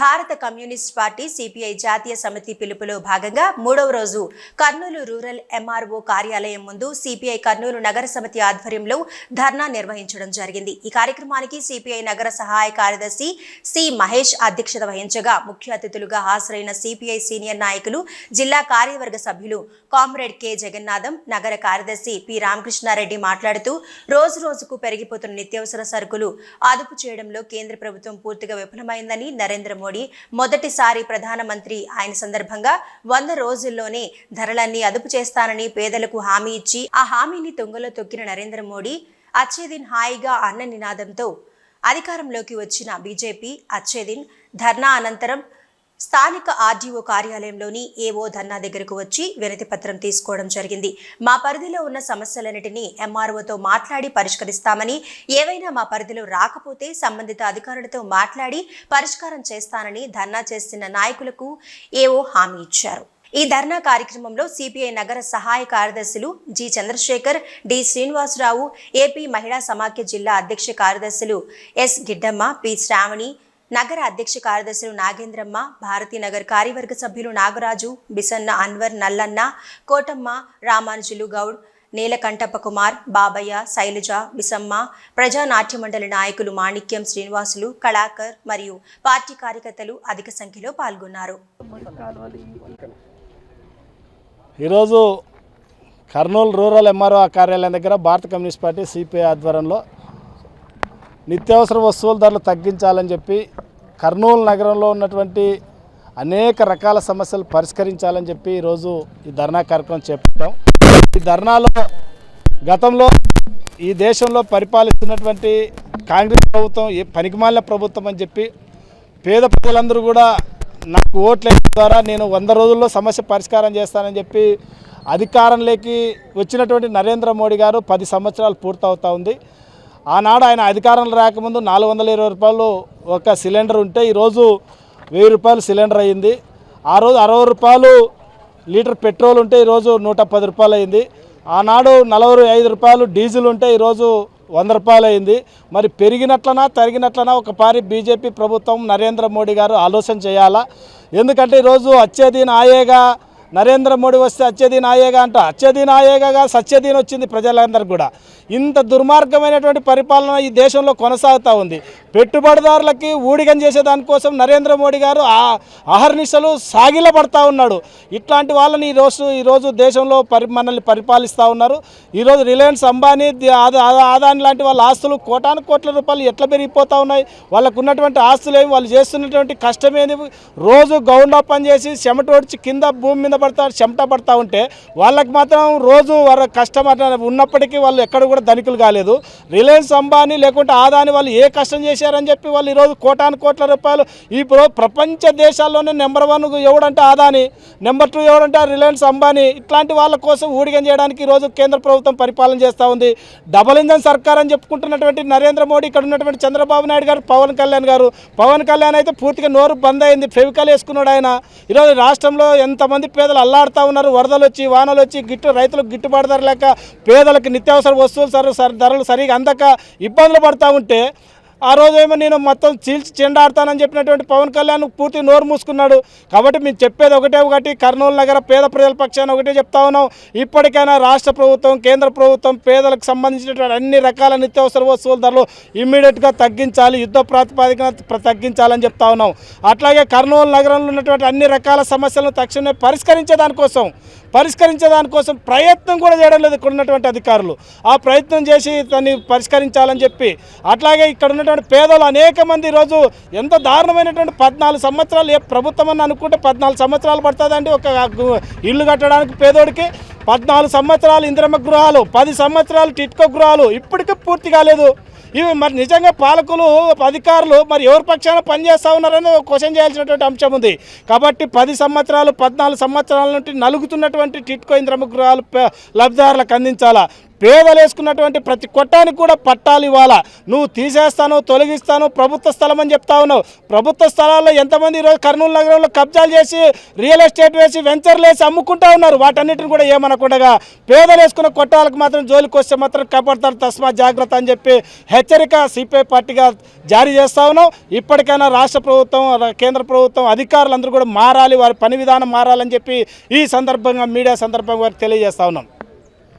భారత communist party CPI జాతీయ సమితి పిలుపులో భాగంగా మూడవ రోజు కర్నూలు రూరల్ ఎంఆర్ఓ కార్యాలయం ముందు సిపిఐ కర్నూలు నగర సమితి ఆధ్వర్యంలో ధర్నా నిర్వహించడం జరిగింది. ఈ కార్యక్రమానికి సిపిఐ నగర సహాయ కార్యదర్శి సి మహేష్ అధ్యక్షత వహించగా ముఖ్య అతిథులుగా హాజరైన సిపిఐ సీనియర్ నాయకులు జిల్లా కార్యవర్గ సభ్యులు కామ్రేడ్ కె జగన్నాథం నగర కార్యదర్శి పి రామకృష్ణారెడ్డి మాట్లాడుతూ రోజు రోజుకు పెరిగిపోతున్న నిత్యావసర సరుకులు అదుపు చేయడంలో కేంద్ర ప్రభుత్వం పూర్తిగా విఫలమైందని నరేంద్ర మోడీ మొదటిసారి ప్రధానమంత్రి ఆయన సందర్భంగా వంద రోజుల్లోనే ధరలన్నీ అదుపు చేస్తానని పేదలకు హామీ ఇచ్చి ఆ హామీని తొంగలో తొక్కిన నరేంద్ర మోడీ అచ్చేదిన్ హాయిగా అన్న నినాదంతో అధికారంలోకి వచ్చిన బీజేపీ అచ్చేదిన్ ధర్నా అనంతరం స్థానిక ఆర్డీఓ కార్యాలయంలోని ఏఓ ధర్నా దగ్గరకు వచ్చి వినతి పత్రం తీసుకోవడం జరిగింది. మా పరిధిలో ఉన్న సమస్యలన్నిటినీ ఎంఆర్ఓతో మాట్లాడి పరిష్కరిస్తామని ఏవైనా మా పరిధిలో రాకపోతే సంబంధిత అధికారులతో మాట్లాడి పరిష్కారం చేస్తానని ధర్నా చేస్తున్న నాయకులకు ఏవో హామీ ఇచ్చారు. ఈ ధర్నా కార్యక్రమంలో సిపిఐ నగర సహాయ కార్యదర్శులు G Chandrashekar D Srinivasarao AP మహిళా సమాఖ్య జిల్లా అధ్యక్ష కార్యదర్శులు ఎస్ గిడ్డమ్మ పి శ్రావణి నగర అధ్యక్ష కార్యదర్శులు నాగేంద్రమ్మ భారతీనగర్ కార్యవర్గ సభ్యులు నాగరాజు బిసన్న అన్వర్ నల్లన్న కోటమ్మ రామానుజులు గౌడ్ నీలకంఠప్ప కుమార్ బాబయ్య శైలజ బిసమ్మ ప్రజానాట్య మండలి నాయకులు మాణిక్యం శ్రీనివాసులు కళాకర్ మరియు పార్టీ కార్యకర్తలు అధిక సంఖ్యలో పాల్గొన్నారు. ఈరోజు కర్నూలు రూరల్ ఎంఆర్ఓ కార్యాలయం దగ్గర భారత కమ్యూనిస్ట్ పార్టీ సిపిఐ ఆధ్వర్యంలో నిత్యావసర వస్తువుల ధరలు తగ్గించాలని చెప్పి కర్నూలు నగరంలో ఉన్నటువంటి అనేక రకాల సమస్యలు పరిష్కరించాలని చెప్పి ఈరోజు ఈ ధర్నా కార్యక్రమం చేపట్టాం. ఈ ధర్నాలో గతంలో ఈ దేశంలో పరిపాలిస్తున్నటువంటి కాంగ్రెస్ ప్రభుత్వం ఏ పనికిమాలిన ప్రభుత్వం అని చెప్పి పేద ప్రజలందరూ కూడా నాకు ఓట్ల ద్వారా నేను వంద రోజుల్లో సమస్య పరిష్కారం చేస్తానని చెప్పి అధికారంలోకి వచ్చినటువంటి నరేంద్ర మోడీ గారు పది సంవత్సరాలు పూర్తవుతా ఉంది. ఆనాడు ఆయన అధికారంలో రాకముందు నాలుగు వందల ఇరవై రూపాయలు ఒక సిలిండర్ ఉంటే ఈరోజు వెయ్యి రూపాయలు సిలిండర్ అయ్యింది ఆ రోజు అరవై రూపాయలు లీటర్ పెట్రోల్ ఉంటే ఈరోజు నూట పది రూపాయలు అయింది. ఆనాడు నలభై ఐదు రూపాయలు డీజిల్ ఉంటే ఈరోజు వంద రూపాయలు అయింది. మరి పెరిగినట్లనా తరిగినట్లనా ఒక పారి బీజేపీ ప్రభుత్వం నరేంద్ర మోడీ గారు ఆలోచన చేయాలా? ఎందుకంటే ఈరోజు వచ్చేది నాయేగా నరేంద్ర మోడీ వస్తే అత్యధీన ఆయేగా అంట. అత్యధీన ఆయేగా సత్యధీన వచ్చింది ప్రజలందరికీ కూడా. ఇంత దుర్మార్గమైనటువంటి పరిపాలన ఈ దేశంలో కొనసాగుతూ ఉంది. పెట్టుబడిదారులకి ఊడిగం చేసేదానికోసం నరేంద్ర మోడీ గారు ఆ అహర్నిశలు సాగిలపడతా ఉన్నాడు. ఇట్లాంటి వాళ్ళని ఈరోజు ఈరోజు దేశంలో పరి మనల్ని పరిపాలిస్తూ ఉన్నారు. ఈరోజు రిలయన్స్ అంబానీ ఆదా- ఆదాని లాంటి వాళ్ళ ఆస్తులు కోటాను కోట్ల రూపాయలు ఎట్లా పెరిగిపోతూ ఉన్నాయి? వాళ్ళకు ఉన్నటువంటి ఆస్తులు ఏమి వాళ్ళు చేస్తున్నటువంటి కష్టమేది? రోజు గౌండా పని చేసి చెమటొడ్చి కింద భూమి మీద పడతా చెమట పడతా ఉంటే వాళ్ళకి మాత్రం రోజు వాళ్ళ కష్టం ఉన్నప్పటికీ వాళ్ళు ఎక్కడ కూడా ధనికులు కాలేదు. రిలయన్స్ అంబానీ లేకుంటే ఆదాని వాళ్ళు ఏ కష్టం చేశారని చెప్పి వాళ్ళు ఈరోజు కోటాను కోట్ల రూపాయలు ఇప్పుడు ప్రపంచ దేశాల్లోనే నెంబర్ వన్ ఎవడంటే ఆదాని నెంబర్ టూ ఎవడంటే రిలయన్స్ అంబానీ. ఇట్లాంటి వాళ్ళ కోసం ఊడిగం చేయడానికి ఈరోజు కేంద్ర ప్రభుత్వం పరిపాలన చేస్తూ ఉంది. డబల్ ఇంజన్ సర్కార్ అని చెప్పుకుంటున్నటువంటి నరేంద్ర మోడీ ఇక్కడ ఉన్నటువంటి చంద్రబాబు నాయుడు గారు పవన్ కళ్యాణ్ గారు. పవన్ కళ్యాణ్ అయితే పూర్తిగా నోరు బంద్ అయింది. ఫెవికల్ వేసుకున్నాడు ఆయన. ఈరోజు రాష్ట్రంలో ఎంతమంది పేద పేదలు అల్లాడుతూ ఉన్నారు వరదలు వచ్చి వానలు వచ్చి గిట్టు రైతులకు గిట్టుబాటు ధర లేక పేదలకు నిత్యావసర వస్తువులు సర ధరలు సరిగా అందక ఇబ్బందులు పడుతూ ఉంటే ఆ రోజు ఏమో నేను మొత్తం చీల్చి చెండాడతానని చెప్పినటువంటి పవన్ కళ్యాణ్ పూర్తి నోరు మూసుకున్నాడు. కాబట్టి మేము చెప్పేది ఒకటే ఒకటి కర్నూలు నగర పేద ప్రజల పక్షాన ఒకటే చెప్తా ఉన్నాం. ఇప్పటికైనా రాష్ట్ర ప్రభుత్వం కేంద్ర ప్రభుత్వం పేదలకు సంబంధించినటువంటి అన్ని రకాల నిత్యావసర వస్తువుల ధరలు ఇమ్మీడియట్గా తగ్గించాలి యుద్ధ ప్రాతిపాదికన తగ్గించాలని చెప్తా ఉన్నాం. అట్లాగే కర్నూలు నగరంలో ఉన్నటువంటి అన్ని రకాల సమస్యలను తక్షణమే పరిష్కరించే దానికోసం పరిష్కరించే దానికోసం ప్రయత్నం కూడా చేయడం లేదు ఇక్కడ ఉన్నటువంటి అధికారులు. ఆ ప్రయత్నం చేసి దాన్ని పరిష్కరించాలని చెప్పి అట్లాగే ఇక్కడ ఉన్నటువంటి పేదలు అనేక మంది ఈరోజు ఎంత దారుణమైనటువంటి పద్నాలుగు సంవత్సరాలు ఏ ప్రభుత్వం అని అనుకుంటే పద్నాలుగు సంవత్సరాలు పడుతుందండి. ఒక ఇల్లు కట్టడానికి పేదోడికి పద్నాలుగు సంవత్సరాలు ఇంద్రమ్మ గృహాలు పది సంవత్సరాలు టిట్కో గృహాలు ఇప్పటికీ పూర్తి కాలేదు. ఇవి మరి నిజంగా పాలకులు అధికారులు మరి ఎవరి పక్షాన పనిచేస్తూ ఉన్నారని క్వశ్చన్ చేయాల్సినటువంటి అంశం ఉంది. కాబట్టి పది సంవత్సరాలు పద్నాలుగు సంవత్సరాల నుండి నలుగుతున్నటువంటి టిట్కో ఇంద్రమ్మ గృహాలు లబ్ధిదారులకు అందించాలా? పేదలు వేసుకున్నటువంటి ప్రతి కొట్టానికి కూడా పట్టాలు ఇవ్వాలా? నువ్వు తీసేస్తాను తొలగిస్తాను ప్రభుత్వ స్థలం అని చెప్తా ఉన్నావు. ప్రభుత్వ స్థలాల్లో ఎంతమంది ఈరోజు కర్నూలు నగరంలో కబ్జాలు చేసి రియల్ ఎస్టేట్ వేసి వెంచర్లు వేసి అమ్ముకుంటా ఉన్నారు? వాటన్నిటిని కూడా ఏమనకుండా పేదలు వేసుకున్న కొట్టాలకు మాత్రం జోలికి వస్తే మాత్రం కాపాడతారు తస్మా జాగ్రత్త అని చెప్పి హెచ్చరిక సిపిఐ పార్టీగా జారీ చేస్తా ఉన్నాం. ఇప్పటికైనా రాష్ట్ర ప్రభుత్వం కేంద్ర ప్రభుత్వం అధికారులందరూ కూడా మారాలి వారి పని విధానం మారాలని చెప్పి ఈ సందర్భంగా మీడియా సందర్భంగా వారికి తెలియజేస్తా ఉన్నాం.